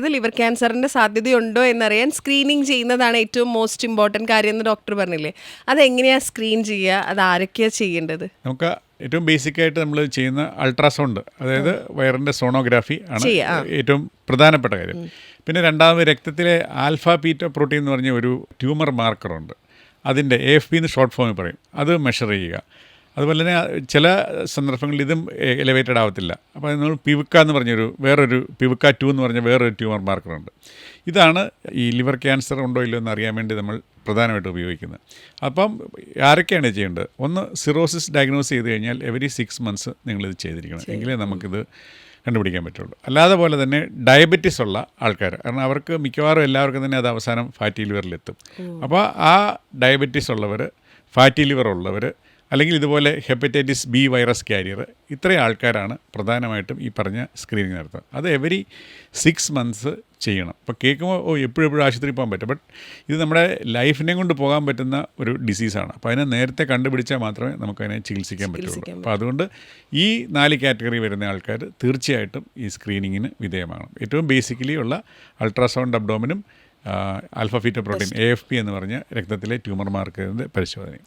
ഇത് ലിവർ ക്യാൻസറിന്റെ സാധ്യതയുണ്ടോ എന്നറിയാൻ സ്ക്രീനിങ് ചെയ്യുന്നതാണ് ഏറ്റവും മോസ്റ്റ് ഇമ്പോർട്ടന്റ് കാര്യം എന്ന് ഡോക്ടർ പറഞ്ഞില്ലേ? അതെങ്ങനെയാ സ്ക്രീൻ ചെയ്യുക? അത് ആരൊക്കെയാ ചെയ്യേണ്ടത്? നമുക്ക് ഏറ്റവും ബേസിക് ആയിട്ട് നമ്മൾ ചെയ്യുന്ന അൾട്രാസൗണ്ട് അതായത് വയറിന്റെ സോണോഗ്രാഫി ആണ് ഏറ്റവും പ്രധാനപ്പെട്ട കാര്യം. പിന്നെ രണ്ടാമത് രക്തത്തിലെ ആൽഫ പീറ്റ പ്രോട്ടീൻ എന്ന് പറഞ്ഞ ഒരു ട്യൂമർ മാർക്കറുണ്ട് അതിന്റെ എ എഫ് പി എന്ന് ഷോർട്ട് ഫോമിൽ പറയും. അത് മെഷർ ചെയ്യുക. അതുപോലെ തന്നെ ചില സന്ദർഭങ്ങളിൽ ഇതും എലിവേറ്റഡ് ആവത്തില്ല. അപ്പോൾ നമ്മൾ പിവുക്ക എന്ന് പറഞ്ഞൊരു വേറൊരു പിവുക്ക ടു എന്ന് പറഞ്ഞ വേറൊരു ട്യൂമർ മാർക്കറുണ്ട്. ഇതാണ് ഈ ലിവർ ക്യാൻസർ ഉണ്ടോ ഇല്ലയോ എന്ന് അറിയാൻ വേണ്ടി നമ്മൾ പ്രധാനമായിട്ട് ഉപയോഗിക്കുന്നത്. അപ്പം ആരൊക്കെയാണ് ചെയ്യേണ്ടത്? ഒന്ന് സിറോസിസ് ഡയഗ്നോസ് ചെയ്ത് കഴിഞ്ഞാൽ എവരി സിക്സ് മന്ത്സ് നിങ്ങളിത് ചെയ്തിരിക്കണം. എങ്കിലേ നമുക്കിത് കണ്ടുപിടിക്കാൻ പറ്റുള്ളൂ. അല്ലാതെ പോലെ തന്നെ ഡയബറ്റിസ് ഉള്ള ആൾക്കാർ കാരണം അവർക്ക് മിക്കവാറും എല്ലാവർക്കും തന്നെ അത് അവസാനം ഫാറ്റി ലിവറിലെത്തും അപ്പോൾ ആ ഡയബറ്റിസ് ഉള്ളവർ ഫാറ്റി ലിവർ ഉള്ളവർ അല്ലെങ്കിൽ ഇതുപോലെ ഹെപ്പറ്റൈറ്റിസ് ബി വൈറസ് കാരിയർ ഇത്രയും ആൾക്കാരാണ് പ്രധാനമായിട്ടും ഈ പറഞ്ഞ സ്ക്രീനിങ് നടത്തുന്നത് അത് എവരി സിക്സ് മന്ത്സ് ചെയ്യണം. ഇപ്പോൾ കേൾക്കുമ്പോൾ ഓ എപ്പോഴും എപ്പോഴും ആശുപത്രിയിൽ പോകാൻ പറ്റും. ബട്ട് ഇത് നമ്മുടെ ലൈഫിനെ കൊണ്ട് പോകാൻ പറ്റുന്ന ഒരു ഡിസീസാണ് അപ്പോൾ അതിനെ നേരത്തെ കണ്ടുപിടിച്ചാൽ മാത്രമേ നമുക്കതിനെ ചികിത്സിക്കാൻ പറ്റുള്ളൂ. അപ്പോൾ അതുകൊണ്ട് ഈ നാല് കാറ്റഗറി വരുന്ന ആൾക്കാർ തീർച്ചയായിട്ടും ഈ സ്ക്രീനിങ്ങിന് വിധേയമാകണം. ഏറ്റവും ബേസിക്കലി ഉള്ള ultrasound അബ്ഡോമിനും alpha feto protein A F P എന്ന് പറഞ്ഞ രക്തത്തിലെ ട്യൂമർ മാർക്കറിന്റെ പരിശോധനയും.